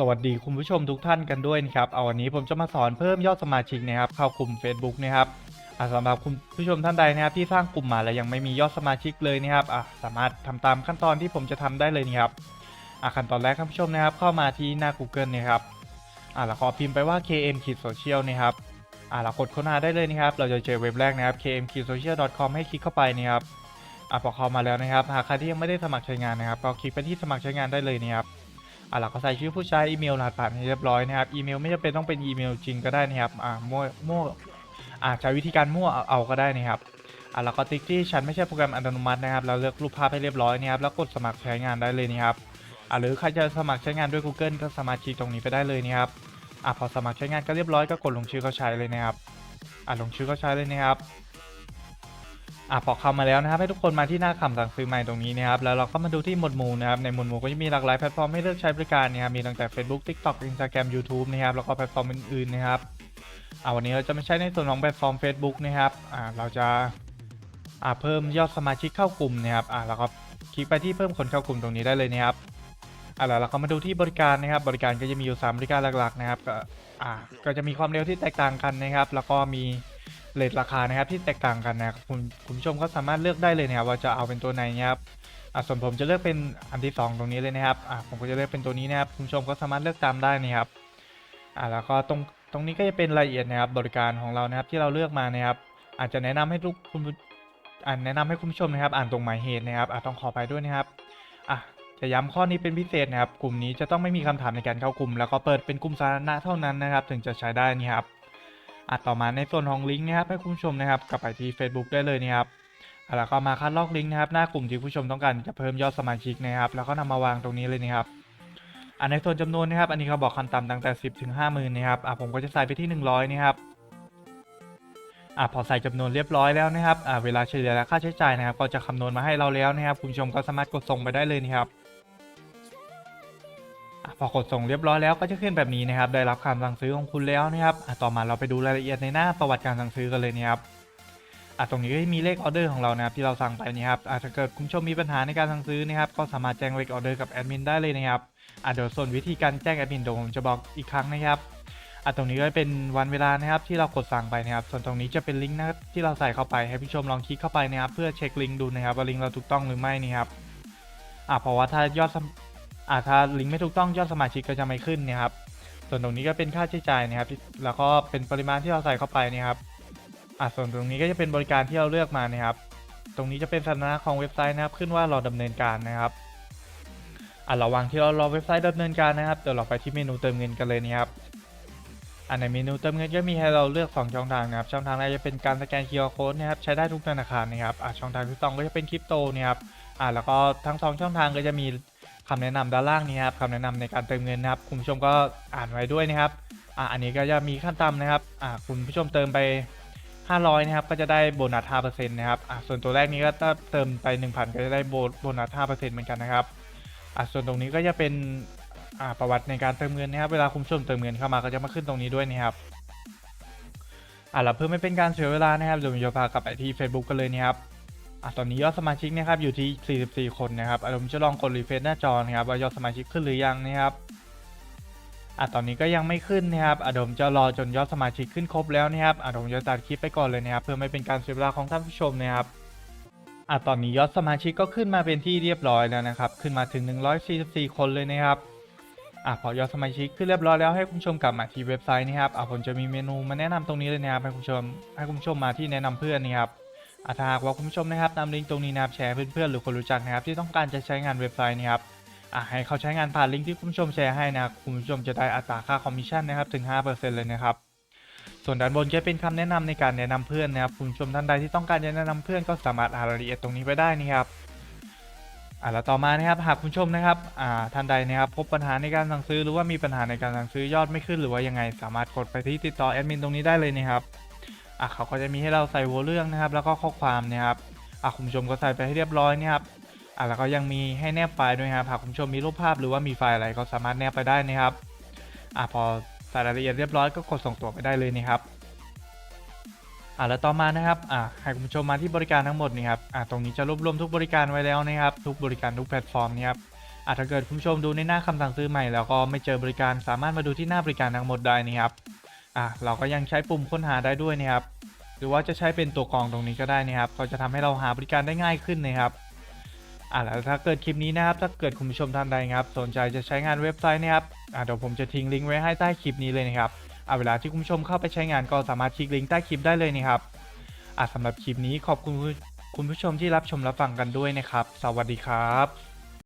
สวัสดีคุณผู้ชมทุกท่านกันด้วยนะครับ เอาวันนี้ผมจะมาสอนเพิ่มยอดสมาชิกนะครับเข้ากลุ่ม Facebook นะครับอะสำหรับคุณผู้ชมท่านใดนะครับที่สร้างกลุ่มมาแล้วยังไม่มียอดสมาชิกเลยนะครับอะสามารถทำตามขั้นตอนที่ผมจะทำได้เลยนะครับอะขั้นตอนแรกคุณผู้ชมนะครับ เข้ามาที่หน้า Google นะครับอะแล้วก็พิมพ์ไปว่า km social นะครับอะแล้วกดค้นหาได้เลยนะครับ เราจะเจอเว็บแรกนะครับ km social com ให้คลิกเข้าไปนะครับอะพอเข้ามาแล้วนะครับ หากใครที่ยังไม่ได้สมัครใช้งานนะครับ ก็คลิกไปที่สมัครใช้งานได้เลยนะครับ อะเราก็ใส่ชื่อผู้ใช้อีเมลรหัสผ่านให้เรียบร้อยนะครับอีเมลไม่จำเป็นต้องเป็นอีเมลจริงก็ได้นะครับอ่ามั่วมั่วอ่าใช้วิธีการมั่วเอาก็ได้นะครับอะเราก็ติ๊กที่ฉันไม่ใช่โปรแกรมอัตโนมัตินะครับเราเลือกรูปภาพให้เรียบร้อยนะครับแล้วกดสมัครใช้งานได้เลยนะครับอะหรือใครจะสมัครใช้งานด้วย Google ก็สามารถคลิกตรงนี้ไปได้เลยนะครับอะพอสมัครใช้งานก็เรียบร้อยก็กดลงชื่อเข้าใช้เลยนะครับอะลงชื่อเข้าใช้เลยนะครับ อะพอเข้ามาแล้วนะครับให้ทุกคนมาที่หน้าคำสั่งซื้อใหม่ตรงนี้นะครับแล้วเราก็มาดูที่หมวดหมู่นะครับในหมวดหมู่ก็จะมีหลากหลายแพลตฟอร์มให้เลือกใช้บริการนะครับมีตั้งแต่ Facebook TikTok Instagram YouTube นะครับแล้วก็แพลตฟอร์มอื่นๆนะครับอะวันนี้เราจะไม่ใช้ในส่วนของแพลตฟอร์ม Facebook นะครับอะเราจะอะเพิ่มยอดสมาชิกเข้ากลุ่มนะครับอะแล้วก็คลิกไปที่เพิ่มคนเข้ากลุ่มตรงนี้ได้เลยนะครับอะแล้วเราก็มาดูที่บริการนะครับ บริการก็จะมีอยู่3บริการหลักๆนะครับก็อะก็จะมีความเร็วที่แตกต่างกันนะครับ แล้วก็มี เลทราคานะครับที่แตกต่างกันนะครับคุณคุณผู้ชมก็สามารถเลือกได้เลยนะครับว่าจะเอาเป็นตัวไหนนะครับอะส่วนผมจะเลือกเป็นอันที่ 2 ตรงนี้เลยนะครับอะผมก็จะเลือกเป็นตัวนี้นะครับคุณผู้ชมก็สามารถเลือกตามได้นะครับอะแล้วก็ตรงตรงนี้ก็จะเป็นรายละเอียดนะครับบริการของเรานะครับที่เราเลือกมานะครับ อาจจะแนะนำให้ทุกคุณอ่านแนะนำให้คุณผู้ชมนะครับ อ่านตรงหมายเหตุนะครับอะต้องขอไปด้วยนะครับอะจะย้ำข้อนี้เป็นพิเศษนะครับ กลุ่มนี้จะต้องไม่มีคำถามในการเข้ากลุ่ม แล้วก็เปิดเป็นกลุ่มสาธารณะเท่านั้นนะครับ ถึงจะใช้ได้นี่ครับ อะต่อมาในส่วนของลิงก์นะครับให้คุณผู้ชมนะครับกลับไปที่ Facebook ได้เลยนะครับอะแล้วก็มาคัดลอกลิงก์นะครับหน้ากลุ่มที่ผู้ชมต้องการจะเพิ่มยอดสมาชิกนะครับ แล้วก็นำมาวางตรงนี้เลยนะครับอันในส่วนจำนวนนะครับอันนี้เขาบอกขั้นต่ำตั้งแต่ 10 ถึง 50,000นะครับอะผมก็จะใส่ไปที่ 100นะครับอะพอใส่จำนวนเรียบร้อยแล้วนะครับอะเวลาเฉลี่ยและค่าใช้จ่ายนะครับ ก็จะคำนวณมาให้เราแล้วนะครับ คุณผู้ชมก็สามารถกดส่งไปได้เลยนะครับ พอกดส่งเรียบร้อยแล้วก็จะขึ้นแบบนี้นะครับ ได้รับคำสั่งซื้อของคุณแล้วนะครับต่อมาเราไปดูรายละเอียดในหน้าประวัติการสั่งซื้อกันเลยนะครับตรงนี้ก็จะมีเลขออเดอร์ของเรานะครับที่เราสั่งไปนะครับอะถ้าเกิดคุณผู้ชมมีปัญหาในการสั่งซื้อนะครับ ก็สามารถแจ้งเลขออเดอร์กับแอดมินได้เลยนะครับเดี๋ยวส่วนวิธีการแจ้งแอดมินเดี๋ยวผมจะบอกอีกครั้งนะครับอตรงนี้ก็เป็นวันเวลานะครับที่เรากดสั่งไปนะครับ ส่วนตรงนี้จะเป็นลิงก์นะที่เราใส่เข้าไปให้ผู้ชมลองคลิกเข้าไปนะครับ เพื่อเช็คลิงก์ดูนะครับว่าลิงก์เราถูกต้องหรือไม่นะครับอะเพราะว่าถ้ายอด อ่าถ้าลิงก์ไม่ถูกต้องยอดสมาชิกก็จะไม่ขึ้นนะครับ ส่วนตรงนี้ก็เป็นค่าใช้จ่ายนะครับ แล้วก็เป็นปริมาณที่เราใส่เข้าไปนะครับอ่าส่วนตรงนี้ก็จะเป็นบริการที่เราเลือกมานะครับ ตรงนี้จะเป็นสถานะของเว็บไซต์นะครับ ขึ้นว่าเราดำเนินการนะครับอ่าระหว่างที่เรารอเว็บไซต์ดำเนินการนะครับเดี๋ยวเราไปที่เมนูเติมเงินกันเลยนะครับอันในเมนูเติมเงินก็มีให้เราเลือก 2 ช่องทางนะครับ ช่องทางแรกจะเป็นการสแกน QR Code นะครับใช้ได้ทุกธนาคารนะครับอ่าช่องทางที่สองก็จะเป็นคริปโตนะครับอ่าแล้วก็ทั้งสองช่องทางก็จะมี คำแนะนำด้านล่างนี้ครับคำแนะนำในการเติมเงินนะครับ คุณผู้ชมก็อ่านไว้ด้วยนะครับอ่าอันนี้ก็จะมีขั้นต่ำนะครับอ่าคุณผู้ชมเติมไป 500 นะครับ ก็จะได้โบนัส5%นะครับอ่าส่วนตัวแรกนี้ก็ถ้าเติมไป 1,000 ก็จะได้โบโบนัส5%เหมือนกันนะครับอ่าส่วนตรงนี้ก็จะเป็นอ่าประวัติในการเติมเงินนะครับ เวลาคุณผู้ชมเติมเงินเข้ามาก็จะมาขึ้นตรงนี้ด้วยนะครับอ่าแล้วเพื่อไม่เป็นการเสียเวลานะครับเดี๋ยวผมจะพากลับไปที่ Facebook กันเลยนะครับ อะตอนนี้ยอดสมาชิกนะครับอยู่ที่ 44 คนนะครับอะผมจะลองกดรีเฟรชหน้าจอนะครับว่ายอดสมาชิกขึ้นหรือยังนะครับอะตอนนี้ก็ยังไม่ขึ้นนะครับอะเดี๋ยวผมจะรอจนยอดสมาชิกขึ้นครบแล้วนะครับอะเดี๋ยวผมจะตัดคลิปไปก่อนเลยนะครับเพื่อไม่เป็นการเสียเวลาของท่านผู้ชมนะครับอะตอนนี้ยอดสมาชิกก็ขึ้นมาเป็นที่เรียบร้อยแล้วนะครับขึ้นมาถึง 144 คนเลยนะครับอะพอยอดสมาชิกขึ้นเรียบร้อยแล้วให้คุณผู้ชมกลับมาที่เว็บไซต์นะครับอะผมจะมีเมนูมาแนะนำตรงนี้เลยนะครับให้คุณผู้ชมให้คุณผู้ชมมาที่แนะนำเพื่อนนะครับ อาถ้าหากว่าคุณผู้ชมนะครับนำลิงก์ตรงนี้นะครับแชร์เพื่อนๆหรือคนรู้จักนะครับที่ต้องการจะใช้งานเว็บไซต์นี้ครับอะให้เขาใช้งานผ่านลิงก์ที่คุณผู้ชมแชร์ให้นะครับคุณผู้ชมจะได้อัตราค่าคอมมิชชั่นนะครับถึง 5%เลยนะครับส่วนด้านบนจะเป็นคำแนะนำในการแนะนำเพื่อนนะครับคุณผู้ชมท่านใดที่ต้องการจะแนะนำเพื่อนก็สามารถอ่านรายละเอียดตรงนี้ไปได้นะครับอะแล้วต่อมานะครับหากคุณผู้ชมนะครับอ่าท่านใดนะครับพบปัญหาในการสั่งซื้อหรือว่ามีปัญหาในการสั่งซื้อยอดไม่ขึ้นหรือว่ายังไง สามารถกดไปที่ติดต่อแอดมินตรงนี้ได้เลยนะครับ อะเขาก็จะมีให้เราใส่หัวเรื่องนะครับ แล้วก็ข้อความนะครับอะคุณผู้ชมก็ใส่ไปให้เรียบร้อยนะครับอะแล้วก็ยังมีให้แนบไฟล์ด้วยนะครับหากคุณผู้ชมมีรูปภาพหรือว่ามีไฟล์อะไรก็สามารถแนบไปได้นะครับอะพอใส่รายละเอียดเรียบร้อยก็กดส่งตัวไปได้เลยนะครับอะแล้วต่อมานะครับอะให้คุณผู้ชมมาที่บริการทั้งหมดนี่ครับอะตรงนี้จะรวบรวมทุกบริการไว้แล้วนะครับ ทุกบริการทุกแพลตฟอร์มนี่ครับอะถ้าเกิดคุณผู้ชมดูในหน้าคำสั่งซื้อใหม่แล้วก็ไม่เจอบริการสามารถมาดูที่หน้าบริการทั้งหมดได้นะครับ อะเราก็ยังใช้ปุ่มค้นหาได้ด้วยนะครับ หรือว่าจะใช้เป็นตัวกรองตรงนี้ก็ได้นะครับก็จะทำให้เราหาบริการได้ง่ายขึ้นนะครับอะแล้วถ้าเกิดคลิปนี้นะครับ ถ้าเกิดคุณผู้ชมท่านใดนะครับ สนใจจะใช้งานเว็บไซต์นะครับอะเดี๋ยวผมจะทิ้งลิงก์ไว้ให้ใต้คลิปนี้เลยนะครับอะเวลาที่คุณผู้ชมเข้าไปใช้งานก็สามารถคลิกลิงก์ใต้คลิปได้เลยนะครับอะสำหรับคลิปนี้ขอบคุณคุณผู้ชมที่รับชมรับฟังกันด้วยนะครับ สวัสดีครับ